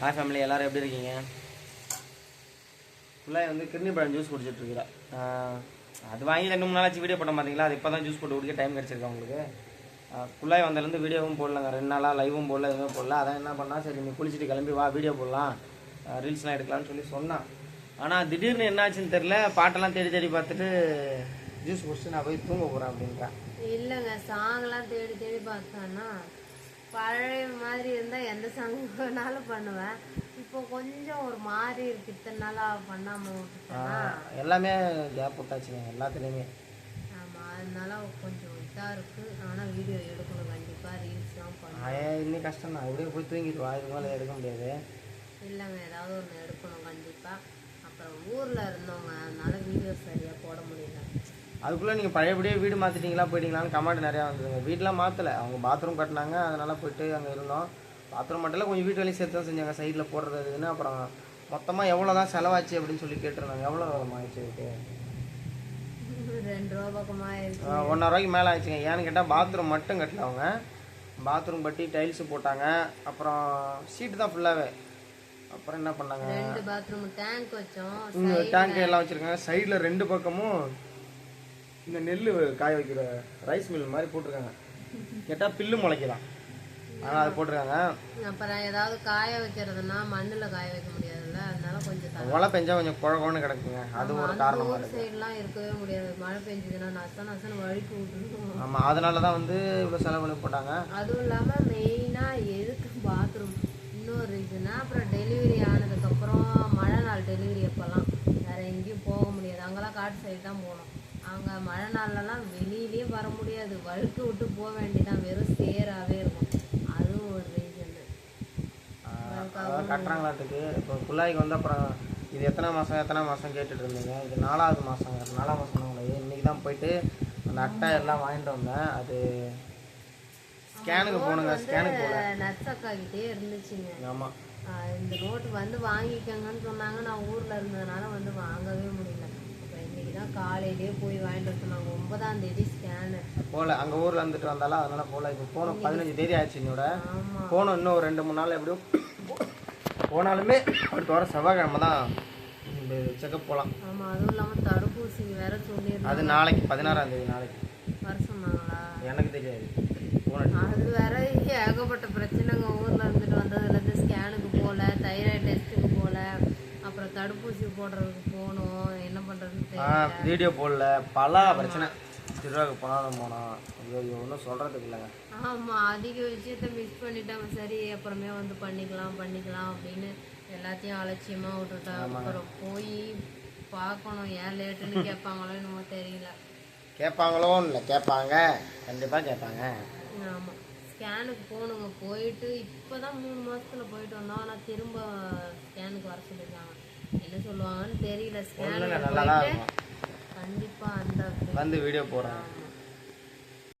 Hi family எல்லாரும் எப்படி இருக்கீங்க? ஃபுல்லாக வந்து கிருணி பழம் ஜூஸ் குடிச்சிட்டு இருக்கிறா ஆஹ் அது வாங்கி ரெண்டு மூணு நாளாச்சு வீடியோ போட்ட பார்த்தீங்களா அது இப்போ தான் ஜூஸ் போட்டு குடிக்க டைம் கிடச்சிருக்கா உங்களுக்கு? ஃபுல்லாக வந்ததுலேருந்து வீடியோவும் போடலங்க ரெண்டு நாளாக லைவும் போடல எதுவுமே போடல. அதான் என்ன பண்ணா சரி நீ குளிச்சுட்டு கிளம்பி வா வீடியோ போடலாம். ரீல்ஸ்லாம் எடுக்கலாம்னு சொல்லி சொன்னான். ஆனால் திடீர்னு என்னாச்சுன்னு தெரில பாட்டெல்லாம் தேடி தேடி பார்த்துட்டு ஜூஸ் குடிச்சு நான் போய் தூங்க போகிறேன் அப்படின்ட்டா இல்லைங்க சாங்லாம் தேடி தேடி பார்த்தோன்னா பழைய மாதிரி இருந்தால் எந்த சாங் வேணாலும் பண்ணுவேன். இப்போ கொஞ்சம் ஒரு மாதிரி இருக்கு. இத்தனை நாளாக பண்ணாமல் எல்லாமே கேப் விட்டாச்சுங்க எல்லாத்துலேயுமே. ஆமாம் அதனால கொஞ்சம் இதாக இருக்குது ஆனால் வீடியோ எடுக்கணும். கண்டிப்பாக ரீல்ஸ்லாம் ஆயே இன்னும் கஷ்டம் தான். எப்படியும் போய் தூங்கிட்டு வா இது மேலே எடுக்க முடியாது. இல்லைங்க ஏதாவது ஒன்று எடுக்கணும் கண்டிப்பாக அப்புறம் ஊரில் இருந்தவங்க அதனால வீடியோ சரியாக போட அதுக்குள்ளே நீங்கள் பழையபடியே வீடு மாற்றிட்டீங்களா போயிட்டீங்களான்னு கமெண்ட் நிறையா வந்ததுங்க வீடெலாம் மாற்றலை அவங்க பாத்ரூம் கட்டினாங்க அதனால் போயிட்டு அங்கே இருந்தோம். பாத்ரூம் மட்டும் இல்லை கொஞ்சம் வீட்டு வேலையும் சேர்த்து தான் செஞ்சாங்க. சைடில் போடுறது இதுன்னு அப்புறம் மொத்தமாக எவ்வளோ தான் செலவாச்சு அப்படின்னு சொல்லி கேட்டிருந்தாங்க. எவ்வளோ ஆயிடுச்சு. இதுக்கு ஒன்றரை ரூபாய்க்கு மேலே ஆயிடுச்சுங்க. ஏன்னு கேட்டால் பாத்ரூம் மட்டும் கட்டல அவங்க. பாத்ரூம் பட்டி டைல்ஸு போட்டாங்க. அப்புறம் சீட்டு தான் ஃபுல்லாகவே அப்புறம் என்ன பண்ணாங்க? ரெண்டு பாத்ரூம் டேங்க் வச்சோம். டேங்க் எல்லாம் வச்சுருக்காங்க. சைடில் ரெண்டு பக்கமும் இந்த நெல் காய வைக்கிற ரைஸ் மில் மாதிரி போட்டிருக்காங்க. கேட்டால் பில்லு முளைக்கலாம். ஆனால் அது போட்டிருக்காங்க. அப்புறம் ஏதாவது காய வைக்கிறதுனா மண்ணில் காய வைக்க முடியாதுல்ல? அதனால கொஞ்சம் மழை பெஞ்சா கொஞ்சம் குழகுன்னு கிடக்குங்க. அது ஒரு காரணமாக ஊர் சைட்லாம் இருக்கவே முடியாது. மழை பெஞ்சதுன்னா நச நசன்னு வழுக்கி விட்டுரும் ஆமாம் அதனால தான் வந்து இவ்வளோ செலவு போட்டாங்க. அதுவும் இல்லாமல் மெயினாக எதுக்கு பாத்ரூம் இன்னொரு ரீசனா அப்புறம் டெலிவரி ஆனதுக்கப்புறம் மழை நாள் டெலிவரி அப்போல்லாம். வேற எங்கேயும் போக முடியாது. அங்கெல்லாம் காட்டு சைடு தான் போகணும். அங்கே மழை நாள்லலாம் வெளியிலேயே வர முடியாது. வழுக்கு விட்டு போக வேண்டியதான் வெறும் சேராகவே இருக்கும். அதுவும் ஒரு ரீசன் கட்டுறாங்களாட்டுக்கு. இப்போ குள்ளாய்க்கு வந்து அப்புறம் இது எத்தனை மாதம் எத்தனை மாதம் கேட்டுட்டு இருந்தீங்க? இது நாலாவது மாதம் நாலாம் மாதம் உங்களுக்கு இன்றைக்கி தான் போயிட்டு அந்த அட்டை எல்லாம் வாங்கிட்டு வந்தேன். அது ஸ்கேனுக்கு போகணுங்க ஸ்கேனுக்கு போகல. நட்சக்கா கிட்டே இருந்துச்சுங்க ஆமாம் இந்த நோட்டு வந்து வாங்கிக்கங்கன்னு சொன்னாங்க. நான் ஊரில் இருந்ததுனால வந்து வாங்கவே முடியல. தான் காலையிலேயே போய் வாங்கிட்டு வர சொன்னாங்க ஒன்பதாம் தேதி ஸ்கேனு போகல அங்கே ஊரில் இருந்துட்டு வந்தாலும் அதனால் போகல இப்போ போகணும் பதினஞ்சு தேதி ஆயிடுச்சு என்னோட போகணும் இன்னும் ரெண்டு மூணு நாள் எப்படியும் போனாலுமே அடுத்த வாரம் செவ்வாய்க்கிழமை தான் செக்கப் போகலாம் ஆமாம் அதுவும் இல்லாமல் தடுப்பூசி வேற சொல்லியிருந்தாங்க. அது நாளைக்கு பதினாறாம் தேதி நாளைக்கு. வர சொன்னாங்களா? எனக்கு தெரியாது. அது வேற ஏகப்பட்ட பிரச்சனைங்க. ஊரில் இருந்துட்டு வந்ததுலேருந்து ஸ்கேனுக்கு போகல தைராய்டு தடுப்பூசி போடுறதுக்கு போகணும் என்ன பண்ணுறதுன்னு வீடியோ போடல. பல பிரச்சனை. திருவிழாவுக்கு போனாலும் போனோம். ஐயோ ஒன்றும் சொல்கிறதுக்கு இல்லைங்க. ஆமா அதிக விஷயத்த மிஸ் பண்ணிட்டேன் சரி அப்புறமே வந்து பண்ணிக்கலாம் பண்ணிக்கலாம் அப்படின்னு எல்லாத்தையும் அலட்சியமா விட்டுட்டேன் அப்புறம் போய் பார்க்கணும். ஏன் லேட்டுன்னு கேட்பாங்களோ என்னமோ தெரியல. கேட்பாங்களோன்னு இல்லை கேட்பாங்க. கண்டிப்பாக கேட்பாங்க. ஆமா. ஸ்கேனுக்கு போகணுங்க. போயிட்டு இப்போதான் மூணு மாசத்துல போயிட்டு வந்தோம். ஆனா திரும்ப ஸ்கேனுக்கு வர சொல்லியிருக்காங்க. என்ன சொல்லுவாங்கன்னு தெரியல. ஒன்றும் இல்லை ஸ்கேனுக்கு நல்லா தான் போயிட்டு இருக்கும். கண்டிப்பா அந்த வந்து வீடியோ போடுறேன் ஆமா